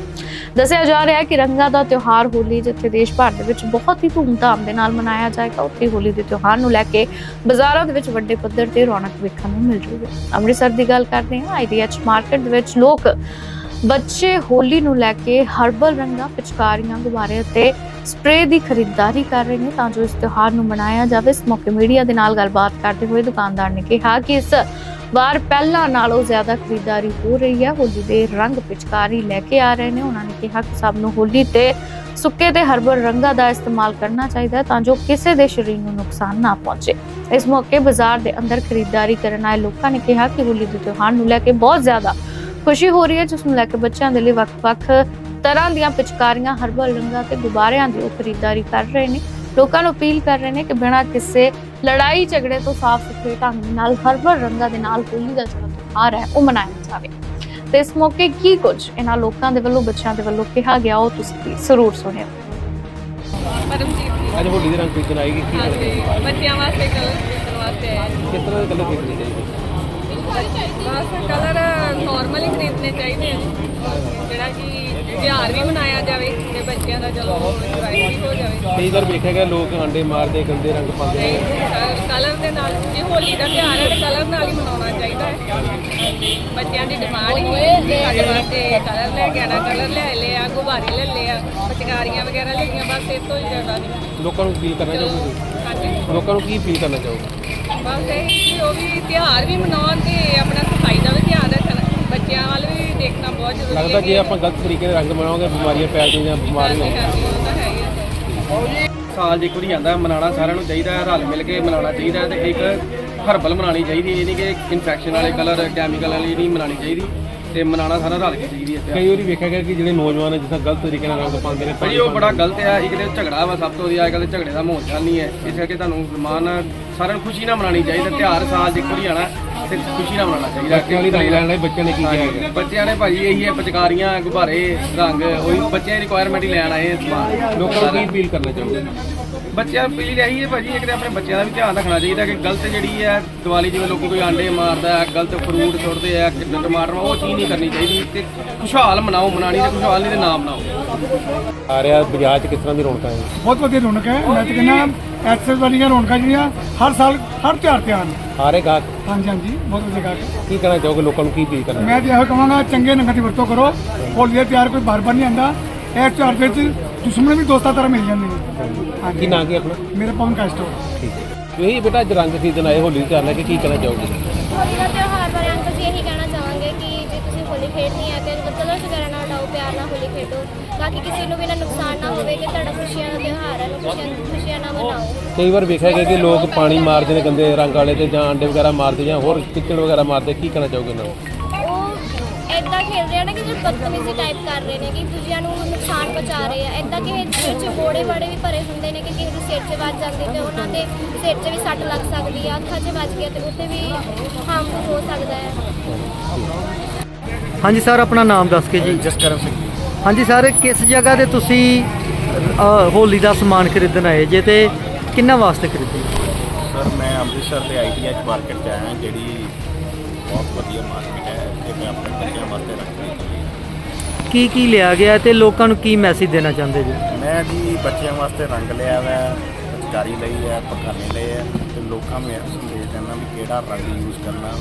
ਦੱਸਿਆ ਜਾ ਰਿਹਾ ਹੈ ਕਿ ਰੰਗਾਂ ਦਾ ਤਿਉਹਾਰ ਹੋਲੀ ਜਿੱਥੇ ਦੇਸ਼ ਭਰ ਦੇ ਵਿੱਚ ਬਹੁਤ ਹੀ ਧੂਮਧਾਮ ਦੇ ਨਾਲ ਮਨਾਇਆ ਜਾਏਗਾ, ਉੱਥੇ ਹੋਲੀ ਦੇ ਤਿਉਹਾਰ ਨੂੰ ਲੈ ਕੇ ਬਾਜ਼ਾਰਾਂ ਦੇ ਵਿੱਚ ਵੱਡੇ ਪੱਧਰ ਤੇ ਰੌਣਕ ਵੇਖਣ ਨੂੰ ਮਿਲ ਰਹੀ ਹੈ। ਅੰਮ੍ਰਿਤਸਰ ਦੀ ਗੱਲ ਕਰਦੇ ਹਾਂ, ਆਈਡੀਐਚ ਮਾਰਕੀਟ ਦੇ ਵਿੱਚ ਲੋਕ ਬੱਚੇ ਹੋਲੀ ਨੂੰ ਲੈ ਕੇ ਹਰਬਲ ਰੰਗਾਂ ਪਿਚਕਾਰੀਆਂ ਗੁਬਾਰੇ ਅਤੇ ਸਪਰੇਅ ਦੀ ਖਰੀਦਦਾਰੀ ਕਰ ਰਹੇ ਨੇ ਤਾਂ ਜੋ ਇਸ ਤਿਉਹਾਰ ਨੂੰ ਮਨਾਇਆ ਜਾਵੇ। ਇਸ ਮੌਕੇ ਮੀਡੀਆ ਦੇ ਨਾਲ ਗੱਲਬਾਤ ਕਰਦੇ ਹੋਏ ਦੁਕਾਨਦਾਰ ਨੇ ਕਿਹਾ ਕਿ ਇਸ ਵਾਰ ਪਹਿਲਾਂ ਨਾਲੋਂ ਜ਼ਿਆਦਾ ਖਰੀਦਦਾਰੀ ਹੋ ਰਹੀ ਹੈ। ਹੋਲੀ ਦੇ ਰੰਗ ਪਿਚਕਾਰੀ ਲੈ ਕੇ ਆ ਰਹੇ ਨੇ। ਉਹਨਾਂ ਨੇ ਕਿਹਾ ਕਿ ਸਭ ਨੂੰ ਹੋਲੀ ਤੇ ਸੁੱਕੇ ਤੇ ਹਰਬਲ ਰੰਗਾਂ ਦਾ ਇਸਤੇਮਾਲ ਕਰਨਾ ਚਾਹੀਦਾ ਤਾਂ ਜੋ ਕਿਸੇ ਦੇ ਸਰੀਰ ਨੂੰ ਨੁਕਸਾਨ ਨਾ ਪਹੁੰਚੇ। ਇਸ ਮੌਕੇ ਬਾਜ਼ਾਰ ਦੇ ਅੰਦਰ ਖਰੀਦਦਾਰੀ ਕਰਨ ਆਏ ਲੋਕਾਂ ਨੇ ਕਿਹਾ ਕਿ ਹੋਲੀ ਦੇ ਤਿਉਹਾਰ ਨੂੰ ਲੈ ਕੇ ਬਹੁਤ ਜ਼ਿਆਦਾ ਖੁਸ਼ੀ ਹੋ ਰਹੀ ਹੈ ਜਿਸ ਨੂੰ ਲੈ ਕੇ ਬੱਚਿਆਂ ਦੇ ਲਈ ਵੱਖ-ਵੱਖ ਤਰ੍ਹਾਂ ਦੀਆਂ ਪਿਚਕਾਰੀਆਂ ਹਰਬਲ ਰੰਗਾਂ ਤੇ ਗੁਬਾਰਿਆਂ ਦੀ ਉਹ ਖਰੀਦਦਾਰੀ ਕਰ ਰਹੇ ਨੇ। ਲੋਕਾਂ ਨੂੰ ਅਪੀਲ ਕਰ ਰਹੇ ਨੇ ਕਿ ਬਿਨਾਂ ਕਿਸੇ ਲੜਾਈ ਝਗੜੇ ਤੋਂ ਸਾਫ਼ ਸੁਥਰੇ ਢੰਗ ਨਾਲ ਹਰਬਲ ਰੰਗਾਂ ਦੇ ਨਾਲ ਹੋਲੀ ਦਾ ਜਿਹੜਾ ਤਿਉਹਾਰ ਹੈ ਉਹ ਮਨਾਇਆ ਜਾਵੇ। ਤੇ ਇਸ ਮੌਕੇ ਕੀ ਕੁਝ ਇਹਨਾਂ ਲੋਕਾਂ ਦੇ ਵੱਲੋਂ ਬੱਚਿਆਂ ਦੇ ਵੱਲੋਂ ਕਿਹਾ ਗਿਆ ਉਹ ਤੁਸੀਂ ਜ਼ਰੂਰ ਸੁਣਿਓ।
ਪਰਮਜੀਤ ਜੀ।
ਅੱਜ ਹੋਲੀ ਦੇ ਰੰਗ ਖਰੀਦਣ ਆਏਗੀ ਕੀ
ਬੱਚਿਆਂ ਵਾਸਤੇ ਕਲਰ ਖਰੀਦਣ ਵਾਸਤੇ। ਆਏ ਹਾਂ।
ਕਿਸ ਤਰ੍ਹਾਂ ਦੇ ਕਲਰ ਖਰੀਦਣੇ ਚਾਹੀਦੇ?
ਬਸ ਕਲਰ ਨਾਰਮਲ ਹੀ ਖਰੀਦਣੇ ਚਾਹੀਦੇ ਆ। ਜਿਹੜਾ ਕਿ ਤਿਉਹਾਰ ਵੀ ਮਨਾਇਆ ਜਾਵੇ ਤੇ ਬੱਚਿਆਂ ਦਾ ਚਲੋ ਇੰਜੋਏ ਵੀ ਹੋ ਜਾਵੇ।
ਕਈ ਵਾਰ ਵੇਖਿਆ ਗਿਆ ਲੋਕ ਆਂਡੇ ਮਾਰਦੇ ਗੰਦੇ ਰੰਗ ਪਾਉਂਦੇ ਨੇ।
ਕਲਰ ਦੇ ਨਾਲ ਜੇ ਹੋਲੀ ਦਾ ਤਿਉਹਾਰ ਹੈ ਤੇ ਕਲਰ ਨਾਲ ਹੀ ਮਨਾਉਣਾ ਚਾਹੀਦਾ ਹੈ। ਬੱਚਿਆਂ ਦੀ ਡਿਮਾਂਡ ਹੀ ਹੈ ਸਾਡੇ ਵਾਸਤੇ ਕਲਰ ਲੈ ਕੇ ਆਣਾ ਕਲਰ ਲੈ ਲਏ ਆ ਗੁਬਾਰੇ ਲੈ ਲਏ ਆ ਪਚਕਾਰੀਆਂ ਵਗੈਰਾ ਲਈਆਂ ਬਸ ਇਹ ਤੋਂ ਹੀ ਜ਼ਿਆਦਾ ਨਹੀਂ।
ਲੋਕਾਂ ਨੂੰ ਅਪੀਲ ਕਰਨਾ
ਹਾਂਜੀ।
ਲੋਕਾਂ ਨੂੰ ਕੀ ਅਪੀਲ ਕਰਨਾ ਚਾਹੋਗੇ?
ਬਸ ਇਹ ਕਿ ਉਹ ਵੀ ਤਿਉਹਾਰ ਵੀ ਮਨਾਉਣ ਤੇ ਆਪਣਾ ਸਫ਼ਾਈ ਦਾ ਵੀ ਧਿਆਨ ਬੱਚਿਆਂ ਵੱਲ ਵੀ ਦੇਖਣਾ ਬਹੁਤ ਜ਼ਰੂਰੀ ਹੈ
ਲੱਗਦਾ ਜੇ ਆਪਾਂ ਗਲਤ ਤਰੀਕੇ ਨਾਲ ਰੰਗ ਬਣਾਉਂਗੇ ਬਿਮਾਰੀਆਂ ਫੈਲ ਜਾਣਗੀਆਂ ਬਿਮਾਰੀਆਂ
ਸਾਲ ਦੀ ਕੁੜੀ ਆਂਦਾ ਮਨਾਉਣਾ ਸਾਰਿਆਂ ਨੂੰ ਚਾਹੀਦਾ ਹੈ ਰਲ ਮਿਲ ਕੇ ਮਨਾਉਣਾ ਚਾਹੀਦਾ ਹੈ ਤੇ ਇੱਕ ਹਰਬਲ ਮਨਾਉਣੀ ਚਾਹੀਦੀ ਇਹ ਨਹੀਂ ਕਿ ਇਨਫੈਕਸ਼ਨ ਵਾਲੇ ਕਲਰ ਕੈਮੀਕਲ ਵਾਲੀ ਨਹੀਂ ਮਨਾਉਣੀ ਚਾਹੀਦੀ ਤੇ ਮਨਾਉਣਾ ਸਾਰਾ ਰਲ ਕੇ ਚਾਹੀਦੀ ਹੈ
ਕਈ ਵਾਰੀ ਵੇਖਿਆ ਗਿਆ ਕਿ ਜਿਹੜੇ ਨੌਜਵਾਨ ਹੈ ਜਿਸ ਤਰ੍ਹਾਂ ਗਲਤ ਤਰੀਕੇ ਨਾਲ ਰੰਗ ਪਾਉਂਦੇ ਨੇ
ਭਾਜੀ ਉਹ ਬੜਾ ਗਲਤ ਹੈ ਇੱਕ ਤੇ ਝਗੜਾ ਵਾ ਸਭ ਤੋਂ ਵਧੀਆ ਅੱਜ ਕੱਲ੍ਹ ਤੇ ਝਗੜੇ ਦਾ ਮਾਹੌਲ ਚੱਲ ਨਹੀਂ ਹੈ। ਇਸ ਕਰਕੇ ਤੁਹਾਨੂੰ ਮਾਨ ਸਾਰਿਆਂ ਨੂੰ ਖੁਸ਼ੀ ਨਾਲ ਮਨਾਉਣੀ ਚਾਹੀਦੀ ਤਿਉਹਾਰ ਸਾਲ ਇੱਕ ਵਾਰੀ ਆਣਾ ਤੇ ਖੁਸ਼ੀ ਨਾਲ ਮਨਾਉਣਾ ਚਾਹੀਦਾ।
ਬੱਚਿਆਂ ਵਾਲੀ ਰੰਗ ਲੈਣ ਲਈ ਬੱਚਿਆਂ ਨੇ ਕੀ ਕਿਹਾ ਹੈਗਾ
ਬੱਚਿਆਂ ਨੇ ਭਾਜੀ ਇਹੀ ਹੈ ਪਚਕਾਰੀਆਂ ਗੁਬਾਰੇ ਰੰਗ ਉਹੀ ਬੱਚਿਆਂ ਦੀ ਰਿਕੁਆਇਰਮੈਂਟ ਹੀ ਲੈਣ ਆਏ ਇਹ ਸਮਾਨ
ਲੋਕਾਂ ਨੂੰ ਕੀ ਅਪੀਲ ਕਰਨਾ ਚਾਹੋਗੇ?
ਬੱਚਿਆਂ ਨੂੰ ਪੀਲੀ ਰਹੀ ਹੈ ਭਾਜੀ ਇੱਕ ਤੇ ਆਪਣੇ ਬੱਚਿਆਂ ਦਾ ਵੀ ਧਿਆਨ ਰੱਖਣਾ ਚਾਹੀਦਾ ਕਿ ਗਲਤ ਜਿਹੜੀ ਹੈ ਦੀਵਾਲੀ ਜਿਵੇਂ ਲੋਕੀ ਕੋਈ ਆਂਡੇ ਮਾਰਦਾ ਹੈ ਗਲਤ ਫਰੂਟ ਸੁੱਟਦੇ ਆ ਟਮਾਟਰ ਉਹ ਚੀਜ਼ ਨਹੀਂ ਕਰਨੀ ਚਾਹੀਦੀ। ਤੇ ਖੁਸ਼ਹਾਲ ਮਨਾਓ ਮਨਾਣੀ ਤੇ ਖੁਸ਼ਹਾਲ ਨਹੀਂ ਤੇ ਨਾ ਮਨਾਓ।
ਆ ਰਿਹਾ ਬਾਜ਼ਾਰ 'ਚ ਕਿਸ ਤਰ੍ਹਾਂ ਦੀ ਰੌਣਕਾਂ ਹੈ
ਬਹੁਤ ਵਧੀਆ ਰੌਣਕ ਹੈ। ਮੈਂ ਤਾਂ ਕਹਿੰਦਾ ਐਕਸੈਸ ਵਾਲੀਆਂ ਰੌਣਕਾਂ ਜਿਹੜੀਆਂ ਹਰ ਸਾਲ ਹਰ ਤਿਉਹਾਰ ਤੇ ਆਉਣ।
ਰਹੇ ਗਾਹਕ?
ਹਾਂਜੀ ਹਾਂਜੀ ਬਹੁਤ ਵਧੀਆ ਹੈ।
ਕੀ ਕਹਿਣਾ ਚਾਹੋਗੇ ਲੋਕਾਂ ਨੂੰ ਕੀ ਅਪੀਲ ਕਰਨਾ
ਮੈਂ ਤਾਂ ਇਹੋ ਕਹਾਂਗਾ ਚੰਗੇ ਰੰਗਾਂ ਦੀ ਵਰਤੋਂ ਕਰੋ। ਹੋਲੀ ਦਾ ਤਿਉਹਾਰ ਕੋਈ ਬਾਰ-ਬਾਰ ਨਹੀਂ ਆਉਂਦਾ। ਇਹ ਤਿਉਹਾਰ ਵਿੱਚ ਦੁਸ਼ਮਣ ਵੀ ਦੋਸਤਾਂ ਤਰ੍ਹਾਂ ਮਿਲ ਜਾਂਦੇ ਨੇ।
ਕੀ
ਹਾਂਜੀ।
ਨਾਂ ਕੀ ਆਪਣਾ?
ਮੇਰਾ ਪਵਨ ਕਾਸਟੋ
ਠੀਕ ਹੈ। ਤੁਸੀਂ ਬੇਟਾ ਅੱਜ ਰੰਗ ਖਰੀਦਣ ਆਏ ਹੋਲੀ ਦੇ ਤਿਉਹਾਰ ਲੈ ਕੇ ਕੀ ਕਹਿਣਾ ਚਾਹੋਗੇ?
ਹੋਲੀ ਦਾ ਤਿਉਹਾਰ ਬਾਰੇ ਅੰਕਲ ਜੀ ਇਹੀ ਕਹਿਣਾ ਚਾਹਾਂਗੇ ਕਿ ਜੇ ਤੁਸੀਂ ਹੋਲੀ ਖੇਡਣੀ ਹੈ ਤੇ ਕਿ ਕਿਸੇ ਨੂੰ ਵੀ ਨਾ ਨੁਕਸਾਨ ਨਾ ਹੋਵੇ ਕਿ ਤੁਹਾਡਾ ਖੁਸ਼ੀਆਂ ਦਾ ਤਿਉਹਾਰ ਹੈ ਖੁਸ਼ੀਆਂ ਖੁਸ਼ੀਆਂ ਨਾਲ ਮਨਾਓ।
ਕਈ ਵਾਰ ਵੇਖਿਆ ਗਿਆ ਕਿ ਲੋਕ ਪਾਣੀ ਮਾਰਦੇ ਨੇ ਗੰਦੇ ਰੰਗ ਵਾਲੇ ਤੇ ਜਾਂ ਆਂਡੇ ਵਗੈਰਾ ਮਾਰਦੇ ਜਾਂ ਹੋਰ ਕਿੱਚੜ ਵਗੈਰਾ ਮਾਰਦੇ ਕੀ ਕਹਿਣਾ ਚਾਹੋਗੇ ਨੂੰ?
ਉਹ ਇਦਾਂ ਖੇਡਦੇ ਆ ਨਾ ਕਿ ਜੇ ਬਦਤਮੀਜ਼ੀ ਟਾਈਪ ਕਰ ਰਹੇ ਨੇ ਕਿ ਦੂਜਿਆਂ ਨੂੰ ਨੁਕਸਾਨ ਪਹੁੰਚਾ ਰਹੇ ਆ। ਇਦਾਂ ਕਿ ਸਿਰ 'ਚ ਬੋੜੇ ਬਾੜੇ ਵੀ ਭਰੇ ਹੁੰਦੇ ਨੇ ਕਿ ਕਿਸੇ ਦੇ ਸਿਰ 'ਚ ਵੱਜ ਜਾਂਦੀ ਤੇ ਉਹਨਾਂ ਦੇ ਸਿਰ 'ਚ ਵੀ ਸੱਟ ਲੱਗ ਸਕਦੀ ਆ ਅੱਖਾਂ 'ਚ ਵੱਜ ਗਿਆ ਤੇ ਉੱਥੇ ਵੀ ਹਾਰਮਫੁਲ ਹੋ ਸਕਦਾ ਹੈ।
ਹਾਂਜੀ ਸਰ ਆਪਣਾ ਨਾਮ ਦੱਸ ਕੇ ਜੀ।
ਜਸਕਰਨ ਸਿੰਘ।
ਹਾਂਜੀ ਸਰ ਕਿਸ ਜਗ੍ਹਾ ਤੇ ਤੁਸੀਂ ਹੋਲੀ ਦਾ ਸਮਾਨ ਖਰੀਦਣ ਆਏ? ਜੇ ਤੇ ਕਿੰਨਾ ਵਾਸਤੇ ਖਰੀਦੀ?
ਸਰ ਮੈਂ ਅੰਮ੍ਰਿਤਸਰ ਦੇ ਆਈਟੀਐਚ ਮਾਰਕੀਟ 'ਚ ਆਇਆ ਜਿਹੜੀ ਬਹੁਤ ਵਧੀਆ ਮਾਰਕੀਟ ਹੈ ਤੇ ਮੈਂ ਆਪਣੇ ਬੱਚਿਆਂ ਵਾਸਤੇ ਰੱਖੀ ਹੈ
ਕੀ ਕੀ ਲਿਆ ਗਿਆ ਤੇ ਲੋਕਾਂ ਨੂੰ ਕੀ ਮੈਸੇਜ ਦੇਣਾ ਚਾਹੁੰਦੇ ਜੀ?
ਮੈਂ ਜੀ ਬੱਚਿਆਂ ਵਾਸਤੇ ਰੰਗ ਲਿਆ ਵਾ ਪਿਚਕਾਰੀ ਲਈ ਹੈ ਪਖਾਨੇ ਲਏ ਹੈ ਤੇ ਲੋਕਾਂ ਨੂੰ ਇਹ ਸੰਦੇਸ਼ ਦੇਣਾ ਵੀ ਕਿਹੜਾ ਰੰਗ ਯੂਜ਼ ਕਰਨਾ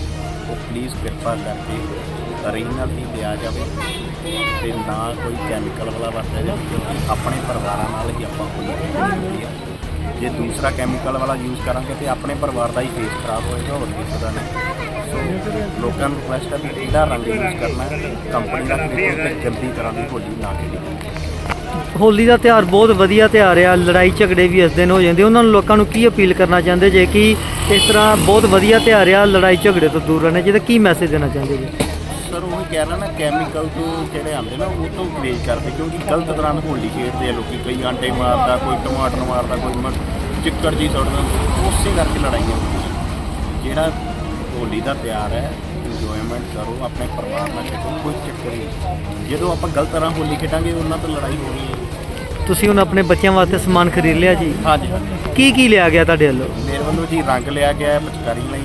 ਉਹ ਪਲੀਜ਼ ਕਿਰਪਾ ਕਰਕੇ ਓਰੀਜਨਲ ਹੀ ਲਿਆ ਜਾਵੇ ਤੇ ਨਾ ਕੋਈ ਕੈਮੀਕਲ ਵਾਲਾ ਵਰਤਿਆ ਜਾਵੇ, ਕਿਉਂਕਿ ਆਪਣੇ ਪਰਿਵਾਰਾਂ ਨਾਲ ਹੀ ਆਪਾਂ ਹੋਲੀ ਹੁੰਦੀ ਹੈ ਜੇ ਦੂਸਰਾ ਕੈਮੀਕਲ ਵਾਲਾ ਯੂਜ਼ ਕਰਾਂਗੇ ਤੇ ਆਪਣੇ ਪਰਿਵਾਰ ਦਾ ਹੀ ਫੇਸ ਖਰਾਬ ਹੋਏਗਾ, ਹੋਰ ਕਿਸੇ ਦਾ ਨਹੀਂ। ਸੋ ਲੋਕਾਂ ਨੂੰ ਰਿਕੁਐਸਟ ਹੈ ਵੀ ਕਿਹੜਾ ਰੰਗ ਯੂਜ਼ ਕਰਨਾ ਹੈ ਕੰਪਨੀ ਦਾ ਖਰੀਦੋ ਤੇ ਜਲਦੀ ਤਰ੍ਹਾਂ ਦੀ ਹੋਲੀ ਨਾ ਖੇਡੋ
ਹੋਲੀ ਦਾ ਤਿਉਹਾਰ ਬਹੁਤ ਵਧੀਆ ਤਿਉਹਾਰ ਆ, ਲੜਾਈ ਝਗੜੇ ਵੀ ਇਸ ਦਿਨ ਹੋ ਜਾਂਦੇ ਉਹਨਾਂ ਨੂੰ ਲੋਕਾਂ ਨੂੰ ਕੀ ਅਪੀਲ ਕਰਨਾ ਚਾਹੁੰਦੇ ਜੇ ਕਿ ਇਸ ਤਰ੍ਹਾਂ ਬਹੁਤ ਵਧੀਆ ਤਿਉਹਾਰ ਆ, ਲੜਾਈ ਝਗੜੇ ਤੋਂ ਦੂਰ ਰਹਿਣਾ ਜਿਹਦਾ ਕੀ ਮੈਸੇਜ ਦੇਣਾ ਚਾਹੁੰਦੇ ਜੀ?
ਕਹਿ ਰਿਹਾ ਨਾ ਕੈਮੀਕਲ ਤੋਂ ਜਿਹੜੇ ਆਉਂਦੇ ਨਾ ਉਹ ਤੋਂ ਗਰੇਜ ਕਰਦੇ ਕਿਉਂਕਿ ਗਲਤ ਤਰ੍ਹਾਂ ਨਾਲ ਹੋਲੀ ਖੇਡਦੇ ਆ ਲੋਕੀ ਕਈ ਆਂਡੇ ਮਾਰਦਾ ਕੋਈ ਟਮਾਟਰ ਮਾਰਦਾ ਕੋਈ ਮ- ਚਿੱਕੜ ਜੀ ਸੁੱਟਦਾ ਉਸੇ ਕਰਕੇ ਲੜਾਈਆਂ ਹੁੰਦੀਆਂ। ਜਿਹੜਾ ਹੋਲੀ ਦਾ ਤਿਉਹਾਰ ਹੈ ਇੰਜੋਇਮੈਂਟ ਕਰੋ ਆਪਣੇ ਪਰਿਵਾਰ ਨਾਲ ਖੇਡੋ ਕੋਈ ਚੱਕਰ ਨਹੀਂ। ਜਦੋਂ ਆਪਾਂ ਗਲਤ ਤਰ੍ਹਾਂ ਹੋਲੀ ਖੇਡਾਂਗੇ ਉਹਨਾਂ ਤੋਂ ਲੜਾਈ ਹੋਣੀ ਹੈ।
ਤੁਸੀਂ ਹੁਣ ਆਪਣੇ ਬੱਚਿਆਂ ਵਾਸਤੇ ਸਮਾਨ ਖਰੀਦ ਲਿਆ ਜੀ?
ਹਾਂਜੀ ਹਾਂਜੀ।
ਕੀ ਕੀ ਲਿਆ ਗਿਆ ਤੁਹਾਡੇ ਵੱਲੋਂ?
ਮੇਰੇ ਵੱਲੋਂ ਜੀ ਰੰਗ ਲਿਆ ਗਿਆ ਹੈ ਪਿਚਕਾਰੀ ਲਈ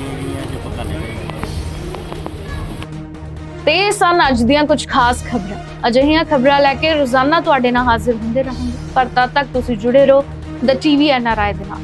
ਤੇ ਇਹ ਸਨ ਅੱਜ ਦੀਆਂ ਕੁਝ ਖਾਸ ਖਬਰਾਂ। ਅਜਿਹੀਆਂ ਖਬਰਾਂ ਲੈ ਕੇ ਰੋਜ਼ਾਨਾ ਤੁਹਾਡੇ ਨਾਲ ਹਾਜ਼ਰ ਹੁੰਦੇ ਰਹਾਂਗੇ। ਪਰ ਤਦ ਤੱਕ ਤੁਸੀਂ ਜੁੜੇ ਰਹੋ ਦ ਟੀਵੀ ਐਨਆਰਆਈ ਦੇ ਨਾਲ।